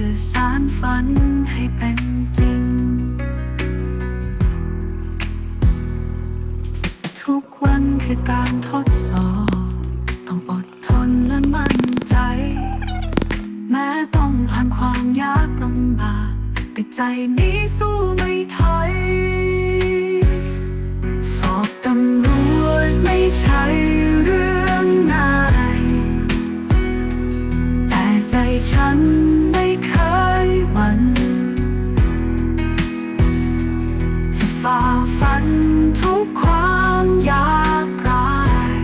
คือสารฝันให้เป็นจริง ทุกวันคือการทดสอบ ต้องอดทนและมั่นใจ แม้ต้องผ่านความยากลำบากแต่ใจนี้สู้ไม่ถอยสอบตำรวจไม่ใช่เรื่องง่ายแต่ใจฉัน ฝ่าฟันทุกความยากราย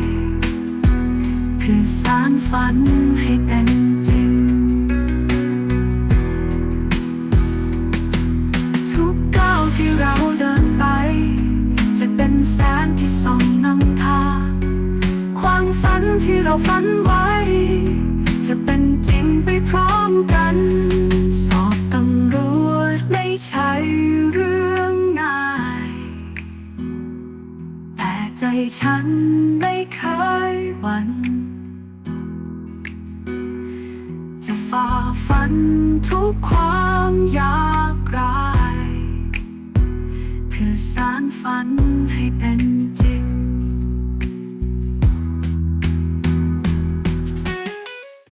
เพื่อสานฝันให้เป็นจริง ทุกก้าวที่เราเดินไป จะเป็นแสงที่ส่องนำทางความฝันที่เราฝันไว้ ใจฉันไม่เคยหวั่นจะฝ่าฟันทุกความยากราย เพื่อสารฝันให้เป็น